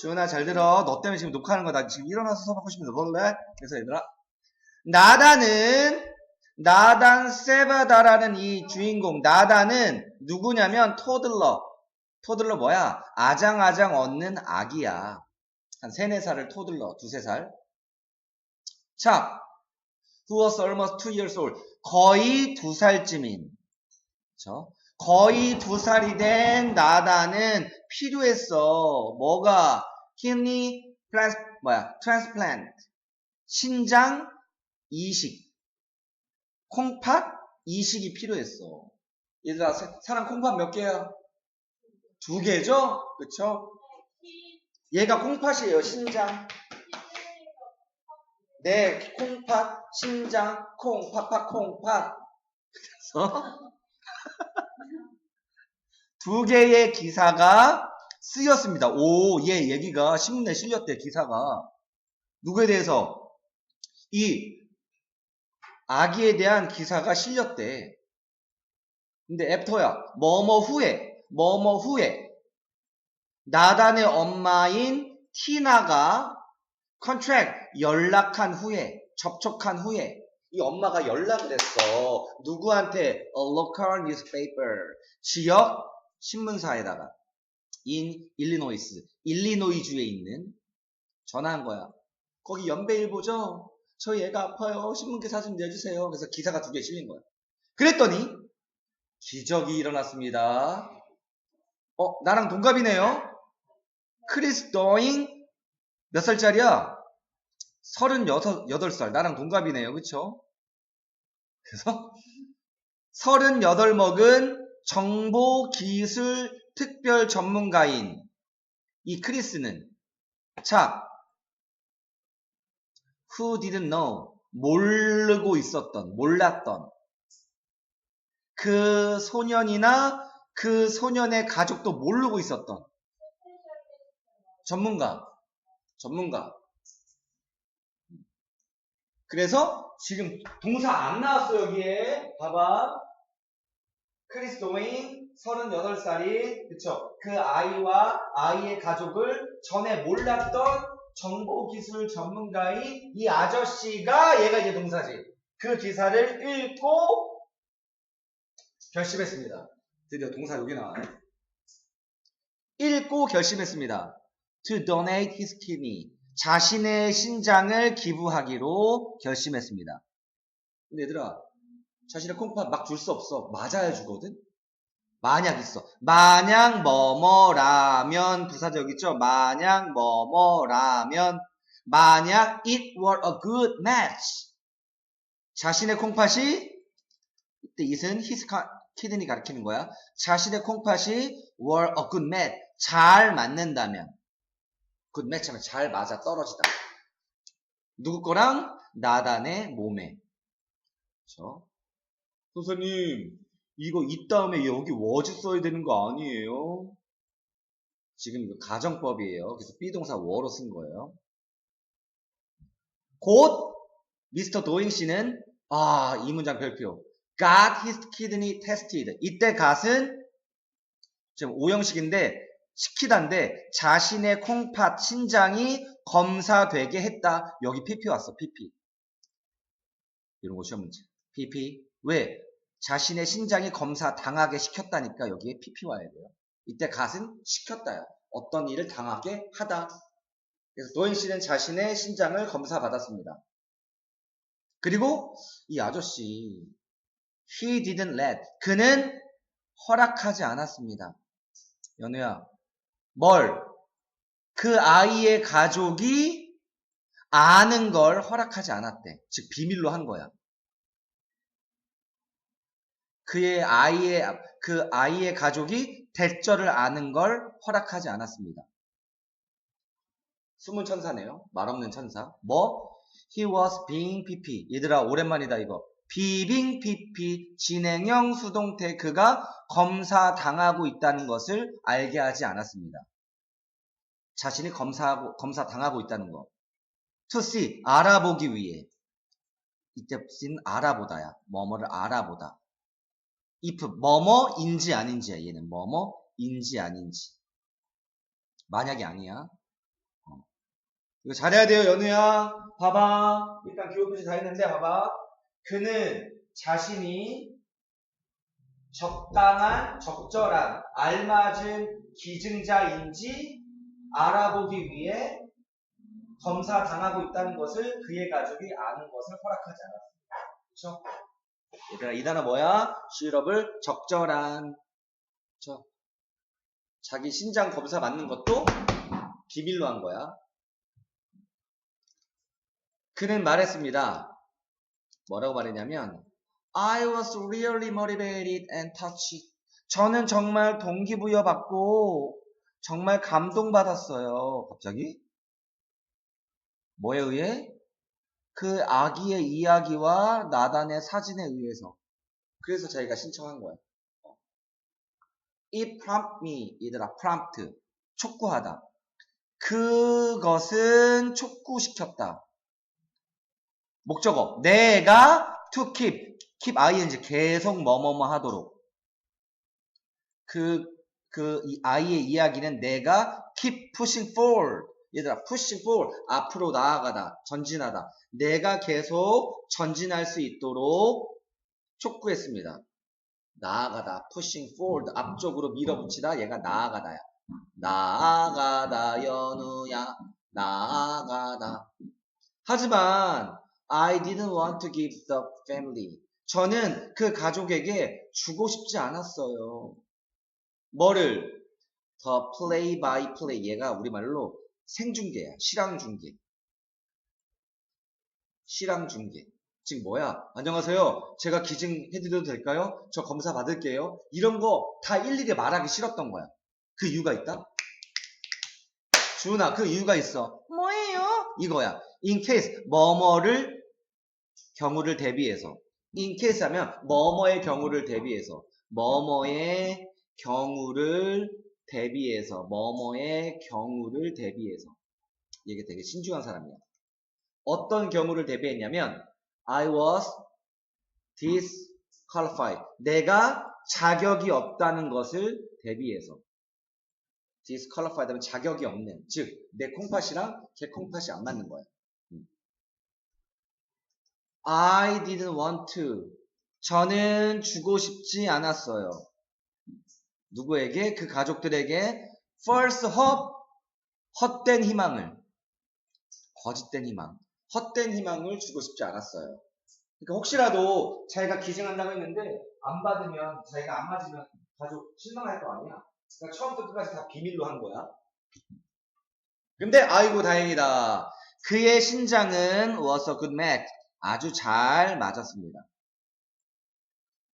지훈아 잘 들어. 너 때문에 지금 녹화하는 거다. 지금 일어나서 수업하고 싶은데 볼래? 그래서 얘들아. 나다는 나단 세바다라는 이 주인공 나다는 누구냐면 토들러. 토들러 뭐야? 아장아장 얻는 아기야. 한 세네 살을 토들러. 두세 살. 자, who was almost two years old. 거의 두 살쯤인. 그쵸? 거의 두 살이 된 나다는 필요했어. 뭐가? Kidney trans, 뭐야? transplant. 신장 이식. 콩팥 이식이 필요했어. 얘들아, 사- 사람 콩팥 몇 개야? 두 개죠? 그쵸? 얘가 콩팥이에요, 신장. 네, 콩팥, 신장, 콩, 팥팥, 콩팥. 그래서 두 개의 기사가 쓰였습니다. 오, 얘 얘기가 신문에 실렸대, 기사가. 누구에 대해서? 이 아기에 대한 기사가 실렸대. 근데 애프터야. 뭐뭐 후에, 뭐뭐 후에. 나단의 엄마인 티나가 컨트랙 연락한 후에 접촉한 후에 이 엄마가 연락을 했어. 누구한테? A local newspaper. 지역 신문사에다가 in 일리노이스. 일리노이주에 있는 전화한 거야. 거기 연배일보죠? 저 얘가 아파요. 신문 기사 좀 내주세요. 그래서 기사가 두 개 실린 거야. 그랬더니 기적이 일어났습니다. 어, 나랑 동갑이네요. 크리스 도잉 몇 살짜리야? 36살. 나랑 동갑이네요. 그쵸? 그래서 38 먹은 정보기술 특별 전문가인 이 크리스는 자 who didn't know 모르고 있었던 몰랐던 그 소년이나 그 소년의 가족도 모르고 있었던 전문가 전문가. 그래서 지금 동사 안 나왔어 여기에. 봐봐. 크리스 도웨인 38살이 그쵸? 그 아이와 아이의 가족을 전에 몰랐던 정보기술 전문가인 이 아저씨가 얘가 이제 동사지. 그 기사를 읽고 결심했습니다. 드디어 동사 여기 나와요. 읽고 결심했습니다. To donate his kidney. 자신의 신장을 기부하기로 결심했습니다. 얘들아 자신의 콩팥 막 줄 수 없어. 맞아야 주거든 만약 있어. 만약 뭐뭐라면 부사적 있죠? 만약 뭐뭐라면 만약 it were a good match 자신의 콩팥이 이때 it은 his kidney 가리키는 거야. 자신의 콩팥이 were a good match 잘 맞는다면 good match 하면 잘 맞아 떨어지다. 누구 거랑 나단의 몸에. 그렇죠? 선생님 이거 이 다음에 여기 was 써야 되는 거 아니에요? 지금 이거 가정법이에요. 그래서 비동사 were 쓴 거예요. 곧 미스터 도잉 씨는 아, 이 문장 별표. got his kidney tested. 이때 gat은 지금 오형식인데 시키다인데 자신의 콩팥 신장이 검사되게 했다. 여기 PP 왔어. PP. 이런 거 시험 문제. PP. 왜? 자신의 신장이 검사 당하게 시켰다니까 여기에 PP 와야 돼요. 이때 갓은 시켰다요. 어떤 일을 당하게 하다. 그래서 도인 씨는 자신의 신장을 검사 받았습니다. 그리고 이 아저씨 he didn't let 그는 허락하지 않았습니다. 연우야 뭘? 그 아이의 가족이 아는 걸 허락하지 않았대. 즉 비밀로 한 거야. 그의 아이의 그 아이의 가족이 대절을 아는 걸 허락하지 않았습니다. 숨은 천사네요. 말 없는 천사. 뭐? He was being PP. 얘들아 오랜만이다 이거. 비빙 PP 진행형 수동태 그가 검사 당하고 있다는 것을 알게 하지 않았습니다. 자신이 검사하고 검사 당하고 있다는 거. To see 알아보기 위해. 이때 쓴 알아보다야. 뭐뭐를 알아보다. If 뭐뭐인지 아닌지야 얘는 뭐뭐인지 아닌지 만약이 아니야 이거 잘해야 돼요, 연우야. 봐봐. 일단 기호 표시 다 했는데, 봐봐. 그는 자신이 적당한, 적절한, 알맞은 기증자인지 알아보기 위해 검사 당하고 있다는 것을 그의 가족이 아는 것을 허락하지 않았습니다. 그렇죠? 얘들아, 이 단어 뭐야? 실업을 적절한. 그렇죠? 자기 신장 검사 맞는 것도 비밀로 한 거야. 그는 말했습니다. 뭐라고 말했냐면 I was really motivated and touched. 저는 정말 동기부여 받고 정말 감동받았어요. 갑자기? 뭐에 의해? 그 아기의 이야기와 나단의 사진에 의해서. 그래서 저희가 신청한 거예요. It prompt me, 얘들아, prompt. 촉구하다. 그것은 촉구시켰다. 목적어. 내가 to keep. keep ing. 계속 뭐뭐뭐 하도록. 그, 그, 이 아이의 이야기는 내가 keep pushing forward. 얘들아, pushing forward. 앞으로 나아가다. 전진하다. 내가 계속 전진할 수 있도록 촉구했습니다. 나아가다. pushing forward. 앞쪽으로 밀어붙이다. 얘가 나아가다야. 나아가다, 연우야. 나아가다. 하지만, I didn't want to give the family. 저는 그 가족에게 주고 싶지 않았어요. 뭐를? 더 play by play. 얘가 우리말로 생중계야. 실황중계. 실황중계. 지금 뭐야? 안녕하세요. 제가 기증해드려도 될까요? 저 검사 받을게요. 이런 거 다 일일이 말하기 싫었던 거야. 그 이유가 있다? 주은아, 그 이유가 있어. 뭐예요? 이거야. in case, 뭐뭐를 경우를 대비해서. in case 하면 뭐뭐의 경우를 대비해서. 뭐뭐의 경우를 대비해서. 뭐뭐의 경우를 대비해서. 이게 되게 신중한 사람이야. 어떤 경우를 대비했냐면 I was disqualified. 내가 자격이 없다는 것을 대비해서. disqualified 하면 자격이 없는. 즉, 내 콩팥이랑 걔 콩팥이 안 맞는 거야. 음. I didn't want to. 저는 주고 싶지 않았어요. 누구에게? 그 가족들에게 false hope, 헛된 희망을, 거짓된 희망, 헛된 희망을 주고 싶지 않았어요. 그러니까 혹시라도 자기가 기증한다고 했는데 안 받으면 자기가 안 맞으면 가족 실망할 거 아니야. 그러니까 처음부터 끝까지 다 비밀로 한 거야. 근데 아이고 다행이다. 그의 신장은 was a good match. 아주 잘 맞았습니다.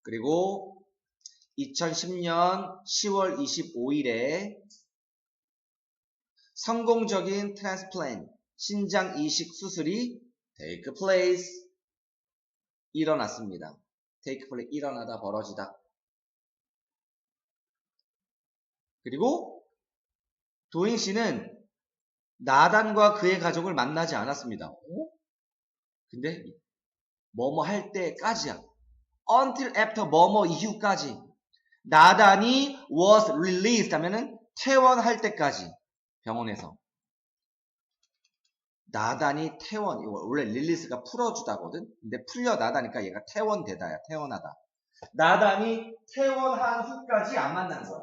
그리고 2010년 10월 25일에 성공적인 트랜스플랜트 신장 이식 수술이 take place 일어났습니다. take place 일어나다 벌어지다. 그리고 도인 씨는 나단과 그의 가족을 만나지 않았습니다. 어? 근데 뭐뭐 할 때까지야. until after 뭐뭐 이후까지. 나단이 was released 하면은 퇴원할 때까지 병원에서. 나단이 퇴원, 이거 원래 릴리스가 풀어주다거든? 근데 풀려 나다니까 얘가 퇴원되다야, 퇴원하다. 나단이 퇴원한 후까지 안 만난 거야.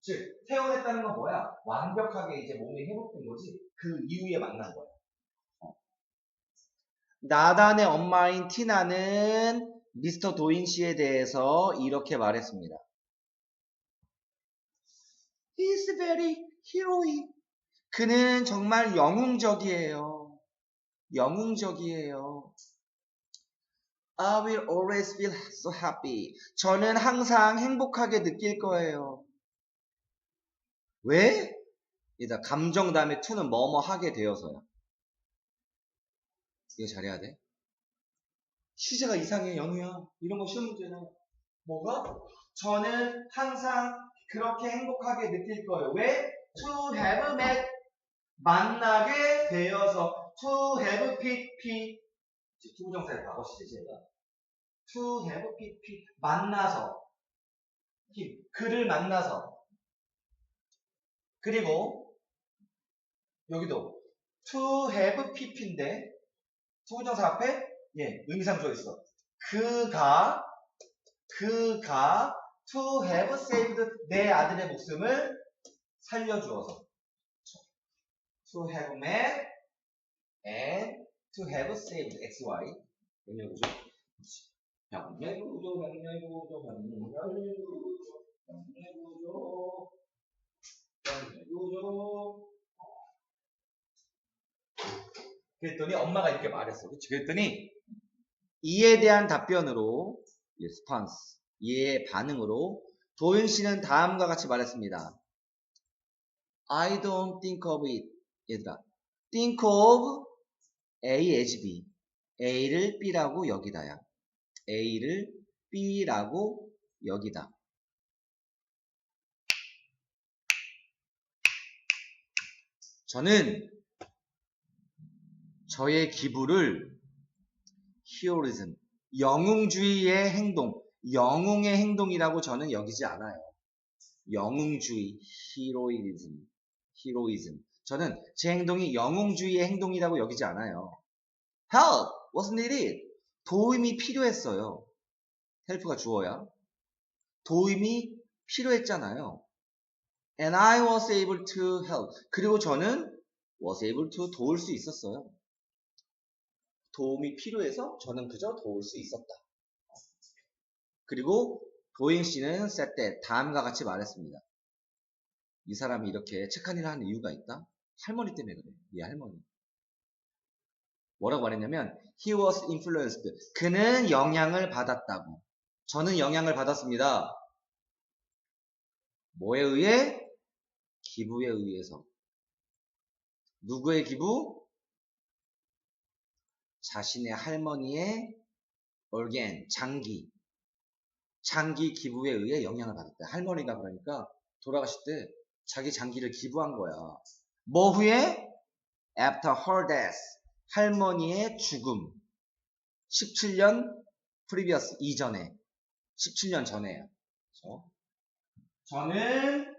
즉, 퇴원했다는 건 뭐야? 완벽하게 이제 몸이 회복된 거지. 그 이후에 만난 거야. 어. 나단의 엄마인 티나는 미스터 도인 씨에 대해서 이렇게 말했습니다. He's very heroic. 그는 정말 영웅적이에요. 영웅적이에요. I will always feel so happy. 저는 항상 행복하게 느낄 거예요. 왜? 얘다 감정 다음에 to는 뭐뭐 하게 되어서요. 이거 잘해야 돼. 시제가 이상해, 연우야. 이런 거 시험 문제는. 뭐가? 저는 항상 그렇게 행복하게 느낄 거예요. 왜? To have met. 만나게 되어서. To have pp. 투부정사의 과거 시제가. To have pp. 만나서. 그를 만나서. 그리고 여기도 to have pp인데 투부정사 앞에 예 의미상 줘 있어. 그가 그가 to have saved 내 아들의 목숨을 살려주어서. to have met and to have saved xy 명령구조 명령구조 명령구조 명령구조 명령구조 명령구조. 그랬더니 엄마가 이렇게 말했어. 그치? 그랬더니 이에 대한 답변으로 response 이의 반응으로 도윤 씨는 다음과 같이 말했습니다. I don't think of it. 얘들아 think of A as B. A를 B라고 여기다야. A를 B라고 여기다. 저는 저의 기부를 히어리즘 영웅주의의 행동. 영웅의 행동이라고 저는 여기지 않아요. 영웅주의 히로이즘 히로이즘 저는 제 행동이 영웅주의의 행동이라고 여기지 않아요. Help! Wasn't it 도움이 필요했어요. 헬프가 주어야? 도움이 필요했잖아요. And I was able to help. 그리고 저는 was able to 도울 수 있었어요 도움이 필요해서 저는 그저 도울 수 있었다 그리고 도인 씨는 that 다음과 같이 말했습니다 이 사람이 이렇게 착한 일을 하는 이유가 있다? 할머니 때문에 그래. 얘 할머니. 뭐라고 말했냐면 he was influenced. 그는 영향을 받았다고. 저는 영향을 받았습니다. 뭐에 의해? 기부에 의해서. 누구의 기부? 자신의 할머니의 organ, 장기. 장기 기부에 의해 영향을 받았다. 할머니가 그러니까 돌아가실 때 자기 장기를 기부한 거야. 뭐 후에? After her death. 할머니의 죽음. 17년 previous 이전에. 17년 전에요. 그렇죠? 저는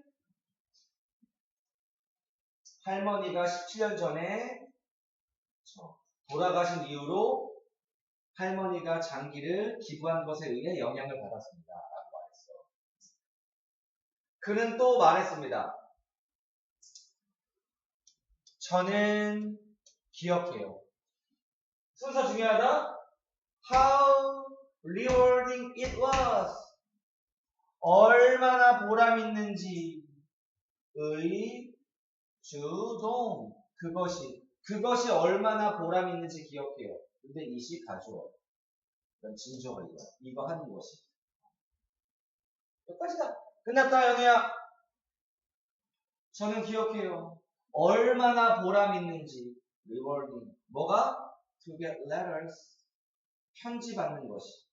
할머니가 17년 전에 그렇죠? 돌아가신 이후로 할머니가 장기를 기부한 것에 의해 영향을 받았습니다. 라고 말했어. 그는 또 말했습니다. 저는 기억해요. 순서 중요하다. How rewarding it was. 얼마나 보람 있는지의 주동. 그것이 그것이 얼마나 보람 있는지 기억해요. 근데 이시 가져와. 그럼 진조가 이거. 이거 하는 것이. 여기까지다. 끝났다, 연우야. 저는 기억해요. 얼마나 보람 있는지. rewarding. 뭐가? to get letters. 편지 받는 것이.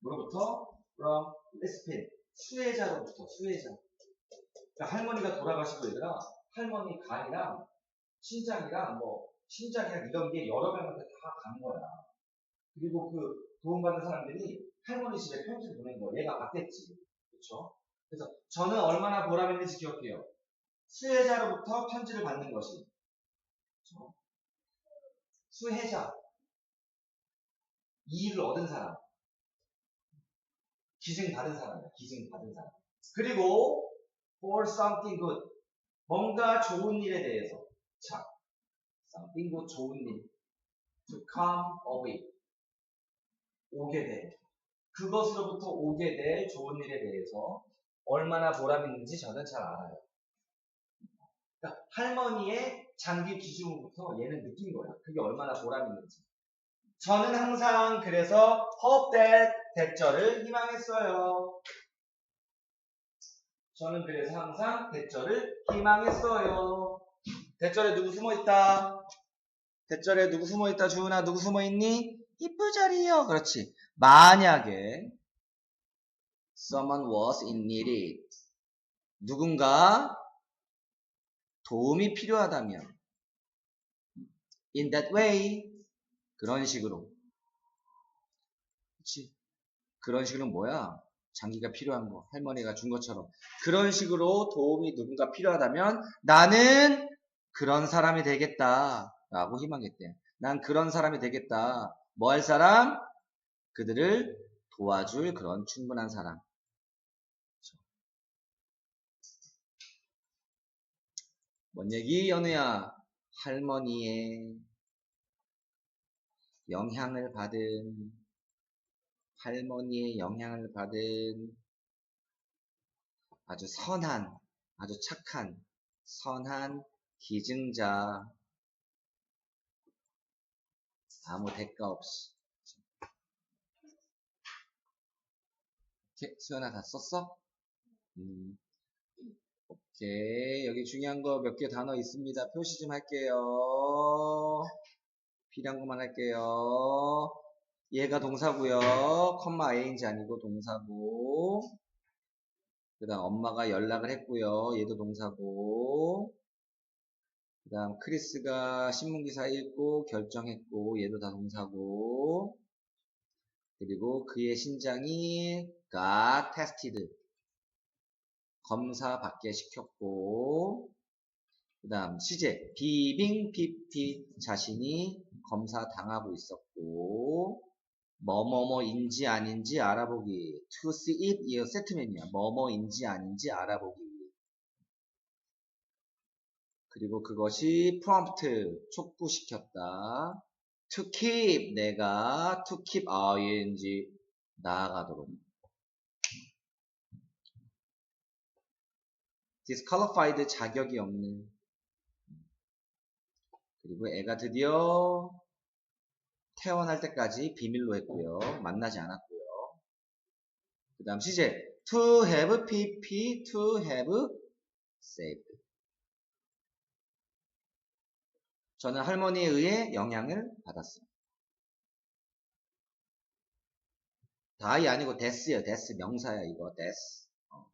뭐로부터? from recipient. 수혜자로부터, 수혜자. 그러니까 할머니가 돌아가시고 얘들아, 할머니 간이랑 신장이랑 뭐, 신장이랑 이런 게 여러 명한테 다 간 거야. 그리고 그 도움받는 사람들이 할머니 집에 편지를 보낸 거야. 얘가 받겠지. 그쵸? 그래서 저는 얼마나 보람 있는지 기억해요. 수혜자로부터 편지를 받는 것이. 그쵸? 수혜자. 이익을 얻은 사람. 기증 받은 사람이야. 기증 받은 사람. 그리고 for something good. 뭔가 좋은 일에 대해서. 자, something good 좋은 일. to come it. 오게 될. 그것으로부터 오게 될 좋은 일에 대해서 얼마나 보람 있는지 저는 잘 알아요. 그러니까 할머니의 장기 기준부터 얘는 느낀 거야. 그게 얼마나 보람 있는지. 저는 항상 그래서 hope that 대절을 희망했어요. 저는 그래서 항상 대절을 희망했어요. 대절에 누구 숨어 있다? 대절에 누구 숨어 있다? 주은아 누구 숨어 있니? 이쁘절이요. 그렇지. 만약에 someone was in need 누군가 도움이 필요하다면 in that way 그런 식으로 그치 그런 식으로 뭐야 장기가 필요한 거 할머니가 준 것처럼 그런 식으로 도움이 누군가 필요하다면 나는 그런 사람이 되겠다. 라고 희망했대. 난 그런 사람이 되겠다. 뭐 할 사람? 그들을 도와줄 그런 충분한 사람. 그렇죠. 뭔 얘기, 연우야? 할머니의 영향을 받은, 할머니의 영향을 받은 아주 선한, 아주 착한, 선한 기증자. 아무 대가 없이. 오케이, 수연아 다 썼어? 음. 오케이, 여기 중요한 거 몇 개 단어 있습니다. 표시 좀 할게요. 필요한 것만 할게요. 얘가 동사고요. 컴마 ing이 아니고 동사고. 그 다음 엄마가 연락을 했고요. 얘도 동사고. 그 다음 크리스가 신문기사 읽고 결정했고 얘도 다 동사고. 그리고 그의 신장이 got tested. 검사 받게 시켰고. 그 다음 시제 비빙 PP 자신이 검사 당하고 있었고. 뭐뭐뭐인지 아닌지 알아보기. to see it 이어 세트맨이야. 뭐뭐인지 아닌지 알아보기. 그리고 그것이 prompt 촉구시켰다. to keep 내가 to keep ing 나아가도록. disqualified 자격이 없는. 그리고 애가 드디어 태어날 때까지 비밀로 했고요. 만나지 않았고요. 그 다음 시제 to have pp to have saved 저는 할머니에 의해 영향을 받았어요. 다이 아니고 데스요. 데스 명사야 이거 데스. 어.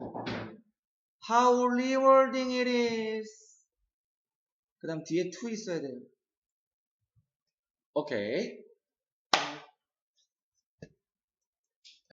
How rewarding it is. 그 다음 뒤에 to 있어야 돼요. 오케이.